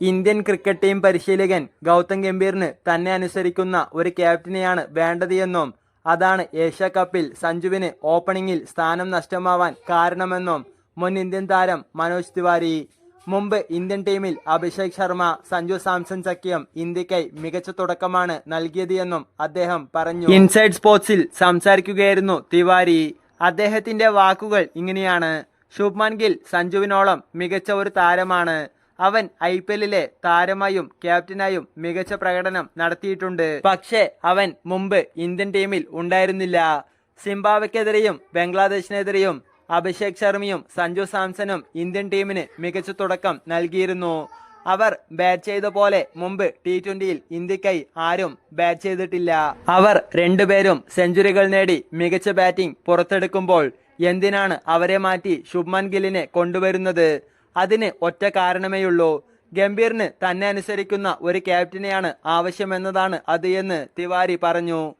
Indian cricket team പരിശീലകൻ ഗൗതം ഗംഭീറിന് തന്നെ അനുസരിക്കുന്ന ഒരു ക്യാപ്റ്റനെയാണ് വേണ്ടതെന്നും അതാണ് ഏഷ്യ കപ്പിൽ സഞ്ജുവിന് ഓപ്പണിംഗിൽ സ്ഥാനം നഷ്ടമാവാൻ കാരണമെന്നും മുൻ ഇന്ത്യൻ താരം മനോജ് തിവാരി. മുമ്പ് ഇന്ത്യൻ ടീമിൽ അഭിഷേക് ശർമ്മ സഞ്ജു സാംസൺ സഖ്യം ഇന്ത്യക്കായി മികച്ച തുടക്കമാണ് നൽകിയത് എന്നും അദ്ദേഹം പറഞ്ഞു. ഇൻസൈഡ് സ്പോർട്സിൽ സംസാരിക്കുകയായിരുന്നു തിവാരി. അദ്ദേഹത്തിന്റെ വാക്കുകൾ ഇങ്ങനെയാണ്. ശുഭ്മാൻ ഗിൽ സഞ്ജുവിനോളം മികച്ച ഒരു താരമാണ്. അവൻ ഐ പി എല്ലിലെ താരമായും ക്യാപ്റ്റനായും മികച്ച പ്രകടനം നടത്തിയിട്ടുണ്ട്. പക്ഷേ അവൻ മുമ്പ് ഇന്ത്യൻ ടീമിൽ ഉണ്ടായിരുന്നില്ല. സിംബാബ്വെക്കെതിരെയും ബംഗ്ലാദേശിനെതിരെയും അഭിഷേക് ശർമ്മയും സഞ്ജു സാംസണും ഇന്ത്യൻ ടീമിന് മികച്ച തുടക്കം നൽകിയിരുന്നു. അവർ ബാറ്റ് ചെയ്ത പോലെ മുമ്പ് ടി ട്വന്റിയിൽ ഇന്ത്യക്കായി ആരും ബാറ്റ് ചെയ്തിട്ടില്ല. അവർ രണ്ടുപേരും സെഞ്ചുറികൾ നേടി മികച്ച ബാറ്റിംഗ് പുറത്തെടുക്കുമ്പോൾ എന്തിനാണ് അവരെ മാറ്റി ശുഭ്മാൻ ഗില്ലിനെ കൊണ്ടുവരുന്നത്? അതിന് ഒറ്റ കാരണമേയുള്ളൂ. ഗംഭീറിന് തന്നെ അനുസരിക്കുന്ന ഒരു ക്യാപ്റ്റനെയാണ് ആവശ്യമെന്നതാണ് അത് എന്ന് തിവാരി പറഞ്ഞു.